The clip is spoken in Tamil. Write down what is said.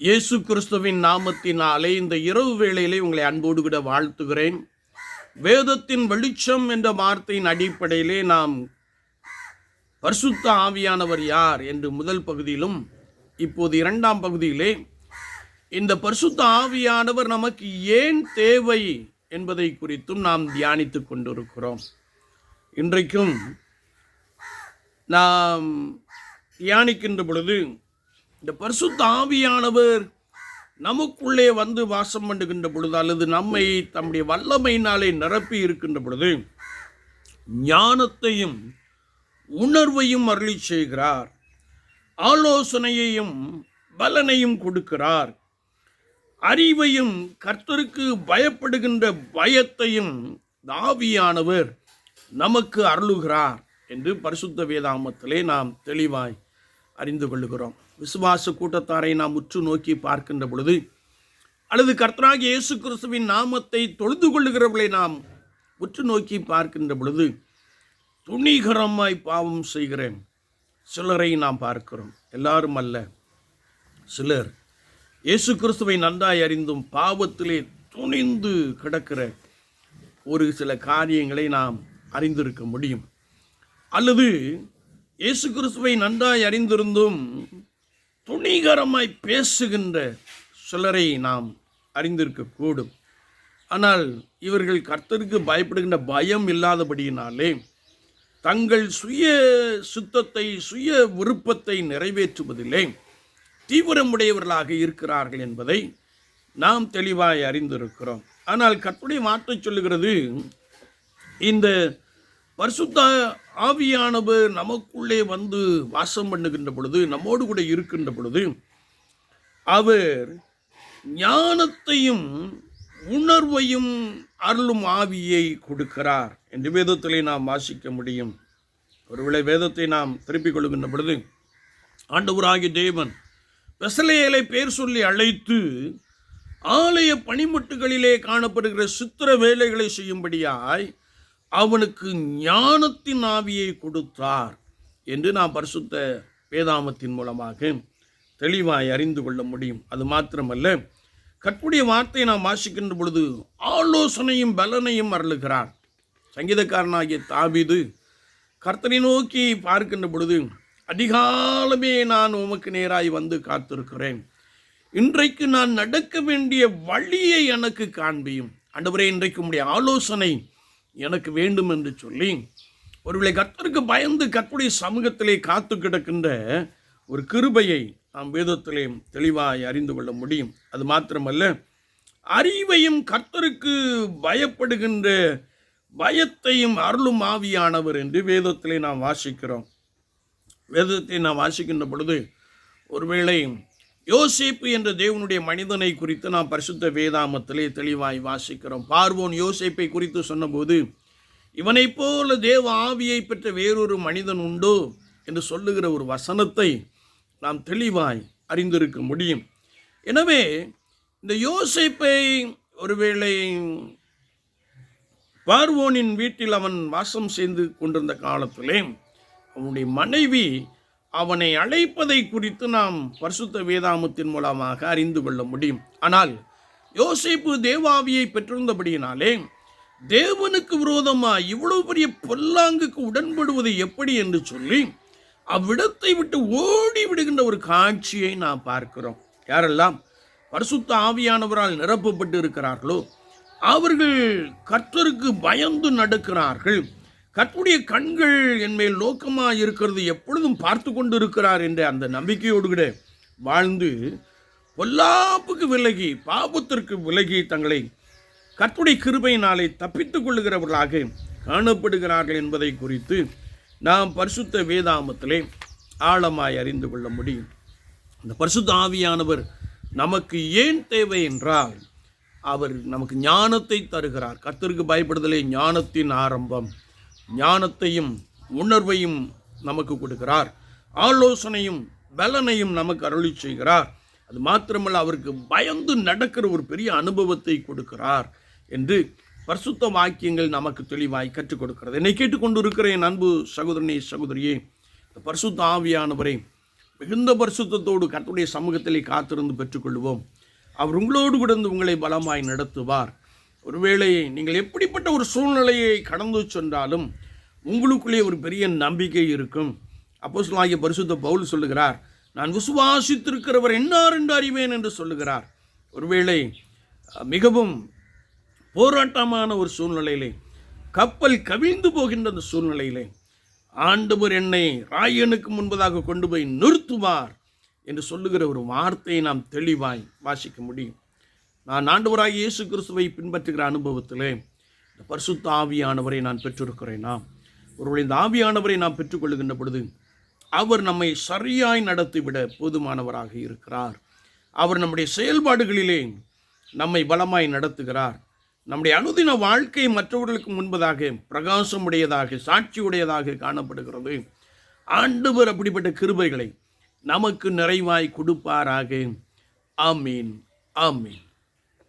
இயேசு கிறிஸ்துவின் நாமத்தினாலே இந்த இரவு வேளையிலே உங்களை அன்போடு கூட வாழ்த்துகிறேன். வேதத்தின் வெளிச்சம் என்ற வார்த்தையின் அடிப்படையிலே நாம் பரிசுத்த ஆவியானவர் யார் என்று முதல் பகுதியிலும் இப்போது இரண்டாம் பகுதியிலே இந்த பரிசுத்த ஆவியானவர் நமக்கு ஏன் தேவை என்பதை குறித்தும் நாம் தியானித்து கொண்டிருக்கிறோம். இன்றைக்கும் நாம் தியானிக்கின்ற பொழுது இந்த பரிசுத்த ஆவியானவர் நமக்குள்ளே வந்து வாசம் பண்ணுகின்ற பொழுது அல்லது நம்மை தம்முடைய வல்லமையினாலே நிரப்பி இருக்கின்ற பொழுது ஞானத்தையும் உணர்வையும் அருளி செய்கிறார். ஆலோசனையையும் பலனையும் கொடுக்கிறார். அறிவையும் கர்த்தருக்கு பயப்படுகின்ற பயத்தையும் தாவியானவர் ஆவியானவர் நமக்கு அருளுகிறார் என்று பரிசுத்த வேதாமத்திலே நாம் தெளிவாய் அறிந்து கொள்ளுகிறோம். விசுவாச கூட்டத்தாரை நாம் உற்று நோக்கி பார்க்கின்ற பொழுது அல்லது கர்த்தராக இயேசு கிறிஸ்துவின் நாமத்தை தொழுது கொள்ளுகிறவர்களை நாம் உற்று நோக்கி பார்க்கின்ற பொழுது துணிகரமாய் பாவம் செய்கிறேன். சிலரை நாம் பார்க்கிறோம். எல்லாரும் அல்ல. சிலர் இயேசு கிறிஸ்துவை நன்றாய் அறிந்தும் பாவத்திலே துணிந்து கிடக்கிற ஒரு சில காரியங்களை நாம் அறிந்திருக்க முடியும். அல்லது இயேசு கிறிஸ்துவை நன்றாய் அறிந்திருந்தும் துணிகரமாய் பேசுகின்ற சிலரை நாம் அறிந்திருக்கக்கூடும் ஆனால் இவர்கள் கர்த்தருக்கு பயப்படுகின்ற பயம் இல்லாதபடியினாலே தங்கள் சுய சுத்தத்தை சுய விருப்பத்தை நிறைவேற்றுவதிலே தீவிரமுடையவர்களாக இருக்கிறார்கள் என்பதை நாம் தெளிவாய் அறிந்திருக்கிறோம். ஆனால் கற்புடைய வார்த்தை சொல்லுகிறது இந்த பரிசுத்த ஆவியானவர் நமக்குள்ளே வந்து வாசம் பண்ணுகின்ற பொழுது நம்மோடு கூட இருக்கின்ற பொழுது அவர் ஞானத்தையும் உணர்வையும் அருளும் ஆவியை கொடுக்கிறார் என்று வேதத்திலே நாம் வாசிக்க முடியும். ஒருவேளை வேதத்தை நாம் திருப்பிக் கொள்கின்ற பொழுது ஆண்டவராகிய தேவன் வெசலையலை பேர் சொல்லி அழைத்து ஆலய பணிமுட்டுகளிலே காணப்படுகிற சித்திர வேலைகளை செய்யும்படியாய் அவனுக்கு ஞானத்தின் ஆவியை கொடுத்தார் என்று நாம் பரிசுத்த வேதாமத்தின் மூலமாக தெளிவாய் அறிந்து கொள்ள முடியும். அது மாத்திரமல்ல கற்புடைய வார்த்தையை நாம் வாசிக்கின்ற பொழுது ஆலோசனையும் பலனையும் அருளுகிறார். சங்கீதக்காரனாகிய தாவிது கர்த்தனை நோக்கி பார்க்கின்ற பொழுது அதிகாலமே நான் உமக்கு நேராய் வந்து காத்திருக்கிறேன். இன்றைக்கு நான் நடக்க வேண்டிய வழியை எனக்கு காண்பியும். ஆண்டவரே இன்றைக்கு உடைய ஆலோசனை எனக்கு வேண்டும் என்று சொல்லி ஒருவேளை கர்த்தருக்கு பயந்து கத்துடைய சமூகத்திலே காத்து கிடக்கின்ற ஒரு கிருபையை நாம் வேதத்திலே தெளிவாய் அறிந்து கொள்ள முடியும். அது மாத்திரமல்ல அறிவையும் கர்த்தருக்கு பயப்படுகின்ற பயத்தையும் அருளும் ஆவியானவர் என்று வேதத்திலே நாம் வாசிக்கிறோம். வேதத்தை நாம் வாசிக்கின்ற பொழுது ஒருவேளை யோசேப்பு என்ற தேவனுடைய மனிதனை குறித்து நாம் பரிசுத்த வேதாமத்திலே தெளிவாய் வாசிக்கிறோம். பார்வோன் யோசேப்பை குறித்து சொன்னபோது இவனைப் போல தேவ ஆவியை பெற்ற வேறொரு மனிதன் உண்டோ? என்று சொல்லுகிற ஒரு வசனத்தை நாம் தெளிவாய் அறிந்திருக்க முடியும். எனவே இந்த யோசேப்பை ஒருவேளை பார்வோனின் வீட்டில் அவன் வாசம் செய்து கொண்டிருந்த காலத்திலே அவனுடைய மனைவி அவனை அழைப்பதை குறித்து நாம் பரிசுத்த வேதாமத்தின் மூலமாக அறிந்து கொள்ள முடியும். ஆனால் யோசிப்பு தேவாவியை பெற்றிருந்தபடியினாலே தேவனுக்கு விரோதமாக இவ்வளவு பெரிய பொல்லாங்குக்கு உடன்படுவது எப்படி என்று சொல்லி அவ்விடத்தை விட்டு ஓடி விடுகின்ற ஒரு காட்சியை நாம் பார்க்கிறோம். யாரெல்லாம் பரிசுத்த ஆவியானவரால் நிரப்பப்பட்டு இருக்கிறார்களோ அவர்கள் கர்த்தருக்கு பயந்து நடக்கிறார்கள். கற்புடைய கண்கள் என்மேல் நோக்கமாக இருக்கிறது எப்பொழுதும் பார்த்து கொண்டு இருக்கிறார் என்ற அந்த நம்பிக்கையோடு கூட வாழ்ந்து பொல்லாப்புக்கு விலகி பாபத்திற்கு விலகி தங்களை கர்த்தருடைய கிருபையினாலே தப்பித்துக் கொள்ளுகிறவர்களாக காணப்படுகிறார்கள் என்பதை குறித்து நாம் பரிசுத்த வேதாமத்திலே ஆழமாய் அறிந்து கொள்ள முடியும். இந்த பரிசுத்த ஆவியானவர் நமக்கு ஏன் தேவை என்றால் அவர் நமக்கு ஞானத்தை தருகிறார். கர்த்தருக்கு பயப்படுதலே ஞானத்தின் ஆரம்பம். ஞானத்தையும் உணர்வையும் நமக்கு கொடுக்கிறார். ஆலோசனையும் பலனையும் நமக்கு அருளி செய்கிறார். அது மாத்திரமல்ல அவருக்கு பயந்து நடக்கிற ஒரு பெரிய அனுபவத்தை கொடுக்கிறார் என்று பரிசுத்த வாக்கியங்கள் நமக்கு தெளிவாய் கற்றுக் கொடுக்கிறது. என்னை கேட்டுக்கொண்டு என் அன்பு சகோதரனே சகோதரியே இந்த பரிசுத்த ஆவியானவரை மிகுந்த பரிசுத்தத்தோடு கத்துடைய சமூகத்திலே காத்திருந்து பெற்றுக்கொள்வோம். அவர் உங்களோடு கூட உங்களை பலமாய் நடத்துவார். ஒருவேளை நீங்கள் எப்படிப்பட்ட ஒரு சூழ்நிலையை கடந்து சென்றாலும் உங்களுக்குள்ளே ஒரு பெரிய நம்பிக்கை இருக்கும். அப்போஸ்தலனாகிய பரிசுத்த பவுல் சொல்லுகிறார் நான் விசுவாசித்திருக்கிறவர் என்னார் என்று அறிவேன் என்று சொல்லுகிறார். ஒருவேளை மிகவும் போராட்டமான ஒரு சூழ்நிலையிலே கப்பல் கவிழ்ந்து போகின்ற அந்த சூழ்நிலையிலே ஆண்டவர் என்னை ராயனுக்கு முன்பதாக கொண்டு போய் நிறுத்துவார் என்று சொல்லுகிற ஒரு வார்த்தையை நாம் தெளிவாய் வாசிக்க முடியும். நான் ஆண்டவராக இயேசு கிறிஸ்துவை பின்பற்றுகிற அனுபவத்திலே இந்த பரிசுத்த ஆவியானவரை நான் பெற்றிருக்கிறேனா? ஒருவேளை இந்த ஆவியானவரை நாம் பெற்றுக்கொள்ளுகின்ற பொழுது அவர் நம்மை சரியாய் நடத்திவிட போதுமானவராக இருக்கிறார். அவர் நம்முடைய செயல்பாடுகளிலே நம்மை பலமாய் நடத்துகிறார். நம்முடைய அனுதின வாழ்க்கை மற்றவர்களுக்கு முன்பதாக பிரகாசமுடையதாக சாட்சியுடையதாக காணப்படுகிறது. ஆண்டவர் அப்படிப்பட்ட கிருபைகளை நமக்கு நிறைவாய் கொடுப்பாராக. ஆமீன். ஆமீன்.